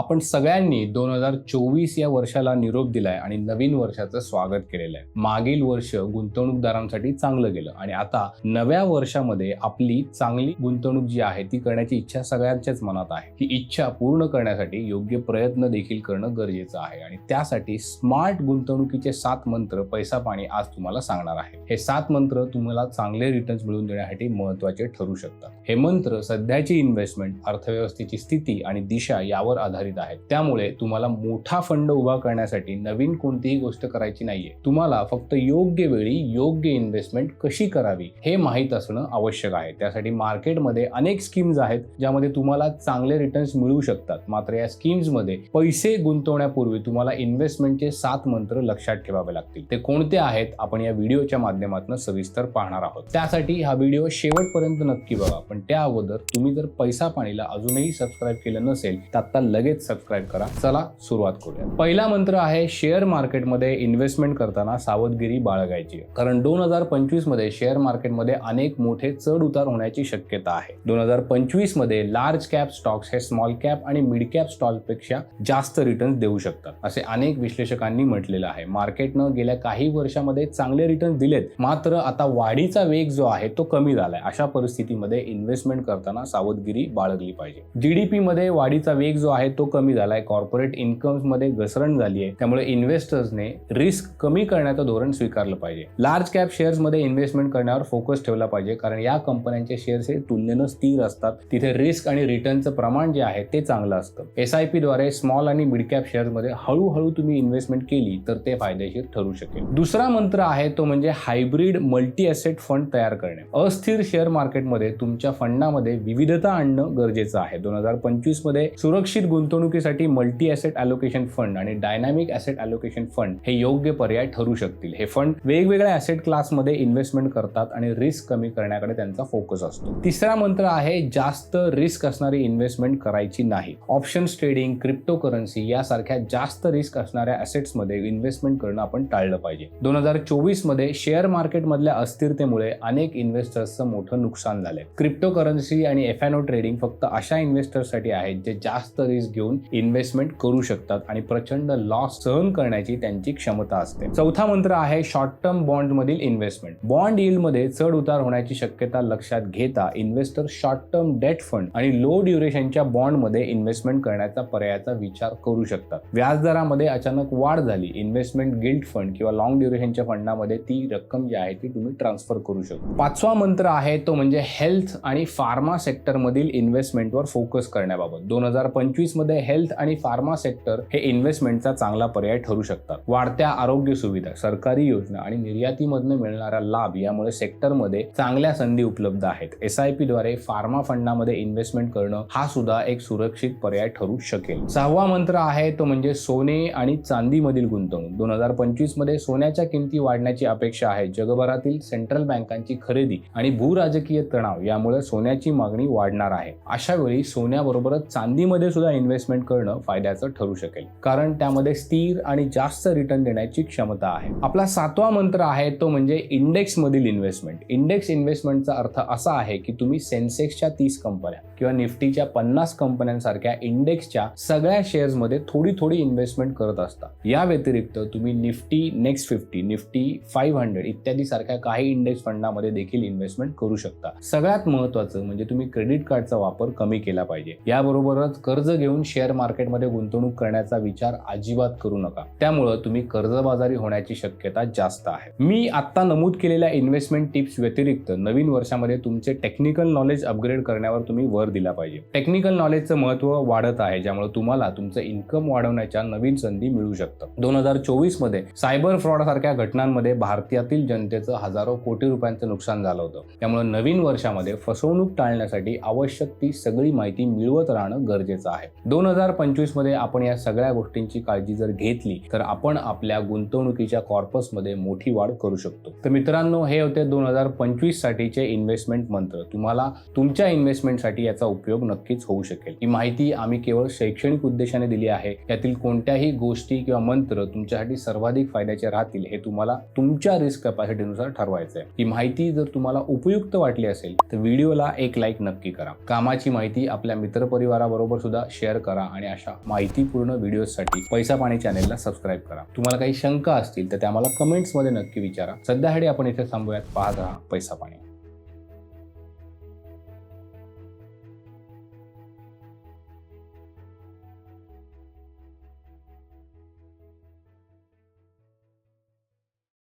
आपण सगळ्यांनी दोन हजार चोवीस या वर्षाला निरोप दिलाय आणि नवीन वर्षाचं स्वागत केलेलं आहे. मागील वर्ष गुंतवणूकदारांसाठी चांगलं गेलं आणि आता नव्या वर्षामध्ये आपली चांगली गुंतवणूक जी आहे ती करण्याची इच्छा सगळ्यांच्याच मनात आहे. ही इच्छा पूर्ण करण्यासाठी योग्य प्रयत्न देखील करणं गरजेचं आहे आणि त्यासाठी स्मार्ट गुंतवणुकीचे सात मंत्र पैसा पाणी आज तुम्हाला सांगणार आहे. हे सात मंत्र तुम्हाला चांगले रिटर्न्स मिळवून देण्यासाठी महत्त्वाचे ठरू शकतात. हे मंत्र सध्याची इन्व्हेस्टमेंट अर्थव्यवस्थेची स्थिती आणि दिशा यावर आधारित आहेत. त्यामुळे तुम्हाला मोठा फंड उभा करण्यासाठी नवीन कोणतीही गोष्ट करायची नाहीये. तुम्हाला फक्त योग्य वेळी योग्य इन्व्हेस्टमेंट कशी करावी हे माहीत असणं आवश्यक आहे. त्यासाठी मार्केटमध्ये अनेक स्कीम्स आहेत ज्यामध्ये तुम्हाला चांगले रिटर्न्स मिळू शकतात. मात्र या स्कीम्समध्ये पैसे गुंतवण्यापूर्वी तुम्हाला इन्व्हेस्टमेंटचे सात मंत्र लक्षात ठेवावे लागतील. ते कोणते आहेत? आपण या व्हिडिओच्या माध्यमातून सविस्तर पाहणार आहोत. त्यासाठी हा व्हिडिओ शेवटपर्यंत नक्की बघा. पण त्या अगोदर तुम्ही जर पैसा पाणीला अजूनही सबस्क्राईब केलं नसेल तर आता लगेच सबस्क्राईब करा. चला सुरुवात करूया. पहिला मंत्र आहे शेअर मार्केटमध्ये इन्व्हेस्टमेंट करताना सावधगिरी बाळगायची. कारण दोन हजार पंचवीसमध्ये शेअर मार्केटमध्ये अनेक मोठे चढ उतार होण्याची शक्यता आहे. दोन हजार पंचवीसमध्ये लार्ज कॅप स्टॉक्स हे स्मॉल कॅप आणि मिड कॅप स्टॉकपेक्षा जास्त रिटर्न देऊ शकतात. असे अनेक विश्लेषकांनी म्हटलेलं आहे. मार्केटनं गेल्या काही वर्षामध्ये चांगले रिटर्न दिलेत. मात्र आता वाढीचा वेग जो आहे तो कमी झालाय. अशा परिस्थितीमध्ये इन्व्हेस्टमेंट करताना सावधगिरी बाळगली पाहिजे. जीडीपी मध्ये वाढीचा वेग जो आहे तो कमी झालाय. कॉर्पोरेट इन्कम्समध्ये घसरण झाली आहे त्यामुळे इन्व्हेस्टर्सने रिस्क कमी करण्याचं धोरण स्वीकारलं पाहिजे. लार्ज कॅप शेअर्समध्ये इन्व्हेस्टमेंट करण्यावर फोकस ठेवला पाहिजे. कारण या कंपन्यांचे शेअर्स हे तुलनेनं स्थिर असतात. तिथे रिस्क आणि रिटर्नचं प्रमाण जे आहे ते चांगलं असतं. एस आय पी द्वारे स्मॉल आणि मिड कॅप शेअर्समध्ये हळूहळू तुम्ही इन्व्हेस्टमेंट केली तर ते फायदेशीर ठरू शकेल. दुसरा मंत्र आहे तो म्हणजे हायब्रिड मल्टी असेट फंड तयार करणे. अस्थिर शेअर मार्केटमध्ये तुमच्या फंडामध्ये विविधता आणणं गरजेचं आहे. दोन हजार पंचवीसमध्ये सुरक्षित गुंतवणुकीसाठी मल्टी ॲसेट अलोकेशन फंड आणि डायनामिक ॲसेट अलोकेशन फंड हे योग्य पर्याय ठरू शकतील. हे फंड वेगवेगळ्या ॲसेट क्लासमध्ये इन्व्हेस्टमेंट करतात आणि रिस्क कमी करण्याकडे त्यांचा फोकस असतो. तिसरा मंत्र आहे जास्त रिस्क असणारी इन्व्हेस्टमेंट करायची नाही. ऑप्शन्स ट्रेडिंग क्रिप्टो करन्सी यासारख्या जास्त रिस्क असणाऱ्या ॲसेट्समध्ये इन्व्हेस्टमेंट करणं आपण टाळलं पाहिजे. दोन हजार चोवीसमध्ये शेअर मार्केटमधल्या अस्थिरतेमुळे अनेक इन्व्हेस्टर्सचं मोठं नुकसान झालंय. क्रिप्टो करन्सी आणि एफ ट्रेडिंग फक्त अशा इन्व्हेस्टर्ससाठी आहेत जे जास्त रिस्क घेऊन इन्व्हेस्टमेंट करू शकतात आणि प्रचंड लॉस सहन करण्याची त्यांची क्षमता असते. चौथा मंत्र आहे शॉर्ट टर्म बॉन्ड मधील इन्व्हेस्टमेंट बॉन्डमध्ये चढ उतार होण्याची शक्यता लक्षात घेता investor short term debt fund आणि लो ड्युरेशनच्या बॉन्डमध्ये इन्व्हेस्टमेंट करण्याचा पर्यायाचा विचार करू शकतात. व्याजदरामध्ये अचानक वाढ झाली. इन्व्हेस्टमेंट गिल्ड फंड किंवा लॉंग ड्युरेशनच्या फंडामध्ये ती रक्कम जी आहे ती तुम्ही ट्रान्सफर करू शकता. पाचवा मंत्र आहे तो म्हणजे हेल्थ आणि फार्मा सेक्टरमधील इन्व्हेस्टमेंटवर फोकस करण्याबाबत. दोन हजार पंचवीसमध्ये हेल्थ आणि फार्मा सेक्टर हे इन्व्हेस्टमेंटचा चांगला पर्याय ठरू शकतात. वाढत्या आरोग्य सुविधा सरकारी योजना आणि निर्यातीमधून मिळणारा लाभ यामुळे सेक्टरमध्ये चांगल्या संधी उपलब्ध आहेत. एस आय पी द्वारे फार्मा फंडामध्ये इन्व्हेस्टमेंट करणं हा सुद्धा एक सुरक्षित पर्याय ठरू शकेल. सहावा मंत्र आहे तो म्हणजे सोने आणि चांदीमधील गुंतवणूक. दोन हजार पंचवीसमध्ये सोन्याच्या किमती वाढण्याची अपेक्षा आहे. जगभरातील सेंट्रल बँकांची खरेदी आणि भूराजकीय तणाव यामुळे सोन्याची मागणी वाढणार आहे. अशा वेळी सोन्याबरोबरच चांदीमध्ये सुद्धा इन्व्हेस्ट इन्व्हेस्टमेंट करणं फायद्याचं ठरू शकेल. कारण त्यामध्ये स्थिर आणि जास्त रिटर्न देण्याची क्षमता आहे. आपला सातवा मंत्र आहे तो म्हणजे इंडेक्स मधील इन्व्हेस्टमेंट इंडेक्स इन्व्हेस्टमेंटचा अर्थ असा आहे की तुम्ही सेन्सेक्सच्या तीस कंपन्या किंवा निफ्टीच्या पन्नास कंपन्यांसारख्या इंडेक्सच्या सगळ्या शेअर्समध्ये थोडी थोडी इन्व्हेस्टमेंट करत असता. या व्यतिरिक्त तुम्ही Nifty next fifty Nifty five hundred इत्यादी सारख्या काही इंडेक्स फंडामध्ये देखील इन्व्हेस्टमेंट करू शकता. सगळ्यात महत्वाचं म्हणजे तुम्ही क्रेडिट कार्डचा वापर कमी केला पाहिजे. याबरोबरच कर्ज घेऊन शेअर मार्केटमध्ये गुंतवणूक करण्याचा विचार अजिबात करू नका. त्यामुळं तुम्ही कर्जबाजारी होण्याची शक्यता जास्त आहे. मी आत्ता नमूद केलेल्या इन्व्हेस्टमेंट टिप्स व्यतिरिक्त नवीन वर्षामध्ये तुमचे टेक्निकल नॉलेज अपग्रेड करण्यावर तुम्ही भर दिला पाहिजे. टेक्निकल नॉलेजचं महत्त्व वाढत आहे ज्यामुळे तुम्हाला तुमचं इन्कम वाढवण्याच्या नवीन संधी मिळू शकतं. दोन हजार चोवीसमध्ये सायबर फ्रॉड सारख्या घटनांमध्ये भारतातील जनतेचं हजारो कोटी रुपयांचं नुकसान झालं होतं. त्यामुळे नवीन वर्षामध्ये फसवणूक टाळण्यासाठी आवश्यक ती सगळी माहिती मिळवत राहणं गरजेचं आहे. दोन दोन हजार पंचवीसमध्ये आपण या सगळ्या गोष्टींची काळजी जर घेतली तर आपण आपल्या गुंतवणुकीच्या कॉर्पसमध्ये मोठी वाढ करू शकतो. तर मित्रांनो हे होते दोन हजार पंचवीस साठीचे इन्व्हेस्टमेंट मंत्र. तुम्हाला तुमच्या इन्व्हेस्टमेंटसाठी याचा उपयोग नक्कीच होऊ शकेल. ही माहिती आम्ही केवळ शैक्षणिक उद्देशाने दिली आहे. यातील कोणत्याही गोष्टी किंवा मंत्र तुमच्यासाठी सर्वाधिक फायद्याचे राहतील हे तुम्हाला तुमच्या रिस्क कॅपॅसिटीनुसार ठरवायचं आहे. ही माहिती जर तुम्हाला उपयुक्त वाटली असेल तर व्हिडिओला एक लाईक नक्की करा. कामाची माहिती आपल्या मित्रपरिवाराबरोबर सुद्धा शेअर करा. करा आणि अशा माहितीपूर्ण व्हिडिओसाठी पैसा पाणी चॅनेलला सबस्क्राईब करा. तुम्हाला काही शंका असतील तर त्या मला कमेंट्समध्ये नक्की विचारा. सध्यासाठी आपण इथे थांबूयात. पाहत राहा पैसा पाणी.